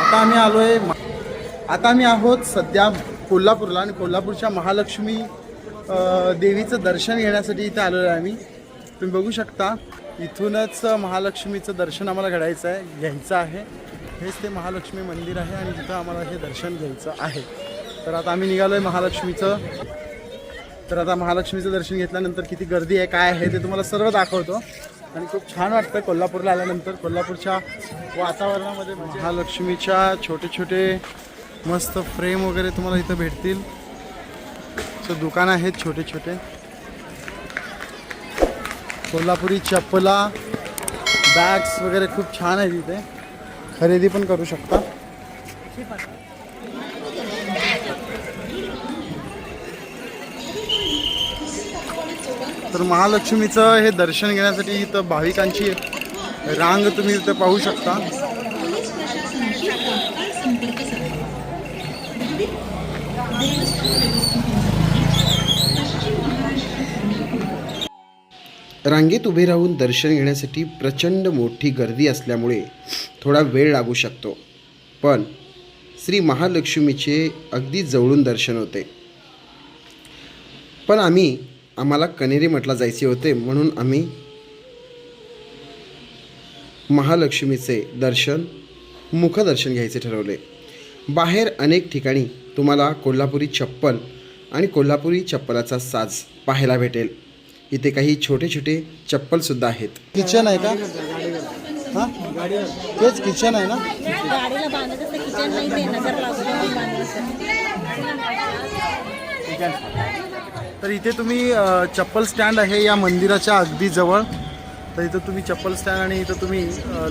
आता आम्ही आलोय आता आम्ही आहोत सध्या कोल्हापूरला आणि कोल्हापूरच्या महालक्ष्मी देवीचं दर्शन घेण्यासाठी इथे आलेलो आहे आम्ही. तुम्ही बघू शकता इथूनच महालक्ष्मीचं दर्शन आम्हाला घडायचं आहे घ्यायचं आहे. हेच ते महालक्ष्मी मंदिर आहे आणि तिथं आम्हाला हे दर्शन घ्यायचं आहे. तर आता आम्ही निघालो आहे महालक्ष्मीचं. तर आता महालक्ष्मीचं दर्शन घेतल्यानंतर किती गर्दी आहे काय आहे ते तुम्हाला सर्व दाखवतो. आणि खूप छान वाटतं कोल्हापूरला आल्यानंतर. कोल्हापूरच्या वातावरणामध्ये म्हणजे महालक्ष्मीच्या छोटे छोटे मस्त फ्रेम वगैरे तुम्हाला इथं भेटतील. सो दुकान आहेत छोटे छोटे. कोल्हापुरी चप्पला बॅग्स वगैरे खूप छान आहेत तिथे खरेदी पण करू शकता. तर महालक्ष्मीचं हे दर्शन घेण्यासाठी इथं भाविकांची रांग तुम्ही इथं पाहू शकता. रांगेत उभे राहून दर्शन घेण्यासाठी प्रचंड मोठी गर्दी असल्यामुळे थोडा वेळ लागू शकतो. पण श्री महालक्ष्मीचे अगदी जवळून दर्शन होते. पण आम्ही आम्हाला कनेरी मठला जायचे होते म्हणून आम्ही महालक्ष्मीचे दर्शन मुखदर्शन घ्यायचे ठरवले. बाहेर अनेक ठिकाणी तुम्हाला कोल्हापुरी चप्पल आणि कोल्हापुरी चप्पलाचा साज पाहायला भेटेल. इथे काही छोटे छोटे चप्पलसुद्धा आहेत. किचन आहे का? हां? तेच किचन आहे ना? गाडीला बांधत असतं किचन नाही ते नजर लागतो म्हणून बांधलं असतं तर इथे तुम्ही चप्पल स्टँड आहे या मंदिराच्या अगदी जवळ. तर इथं तुम्ही चप्पल स्टँड आणि इथं तुम्ही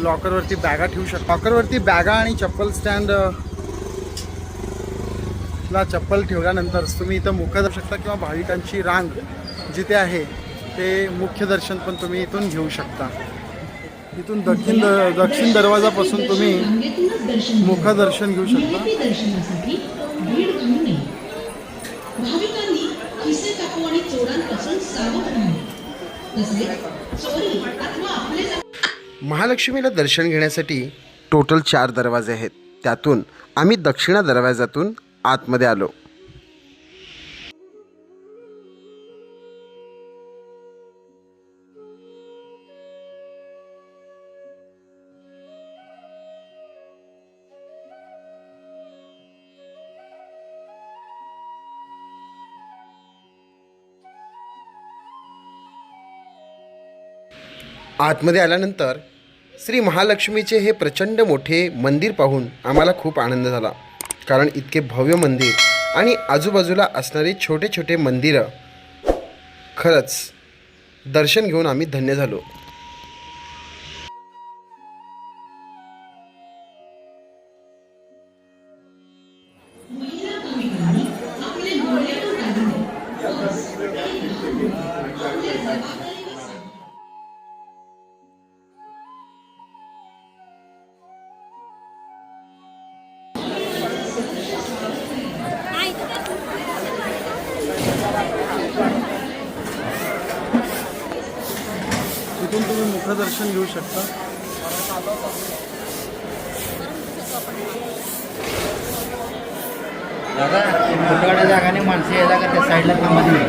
लॉकरवरती बॅगा ठेवू शकता. लॉकरवरती बॅगा आणि चप्पल स्टँड ला चप्पल ठेवल्यानंतर तुम्ही इथं मुख जाऊ शकता किंवा भाविकांची रांग जिथे आहे ते मुख्य दर्शन पण तुम्ही इथून घेऊ शकता. इथून दक्षिण दक्षिण दरवाजापासून तुम्ही मुखदर्शन घेऊ शकता. दर्शनासाठी भीड घालू नये भाविकांनी खिसे कापू आणि चोरांपासून सावध राहावे तसेच चोरी अथवा आपले महालक्ष्मीला दर्शन घेण्यासाठी टोटल चार दरवाजे आहेत. त्यातून आम्ही दक्षिणा दरवाजातून आतमध्ये आलो. आतमध्ये आल्यानंतर श्री महालक्ष्मीचे हे प्रचंड मोठे मंदिर पाहून आम्हाला खूप आनंद झाला. कारण इतके भव्य मंदिर आणि आजूबाजूला असणारे छोटे छोटे मंदिरं खरंच दर्शन घेऊन आम्ही धन्य झालो. इथून तुम्ही मुखदर्शन घेऊ शकता. दादा मोठ्या जागाने माणसं यायला का त्या साईडला थांबत नाही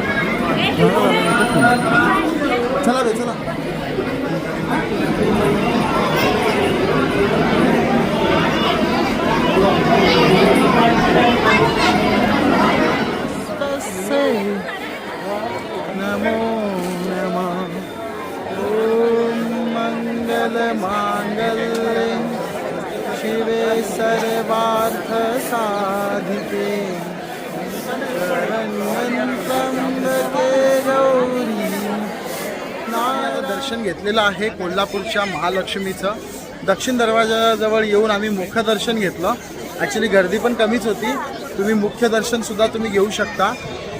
चला बे चला. सर्वार्थ साधिके। दर्शन घेतलेलं आहे कोल्हापूरच्या महालक्ष्मीचं. दक्षिण दरवाजाजवळ येऊन आम्ही मुख्य दर्शन घेतलं. ॲक्च्युली गर्दी पण कमीच होती. तुम्ही मुख्य दर्शनसुद्धा तुम्ही घेऊ शकता.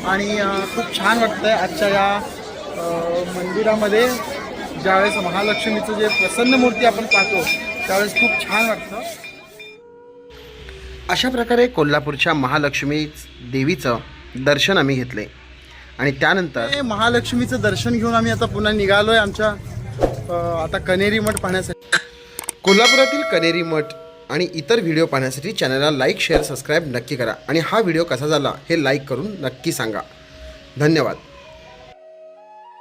आणि खूप छान वाटतं आहे आजच्या या मंदिरामध्ये. ज्यावेळेस महालक्ष्मीचं जे प्रसन्न मूर्ती आपण पाहतो त्यावेळेस खूप छान वाटतं. अशा प्रकारे कोल्हापूरच्या महालक्ष्मी देवीचं दर्शन आम्ही घेतले. आणि त्यानंतर महालक्ष्मीचं दर्शन घेऊन आम्ही आता पुन्हा निघालोय आमच्या अ, आता कनेरी मठ पाहण्यासाठी. कोल्हापुरातील कनेरी मठ आणि इतर व्हिडिओ पाहण्यासाठी चॅनलला लाईक शेअर सबस्क्राईब नक्की करा. आणि हा व्हिडिओ कसा झाला हे लाईक करून नक्की सांगा. धन्यवाद.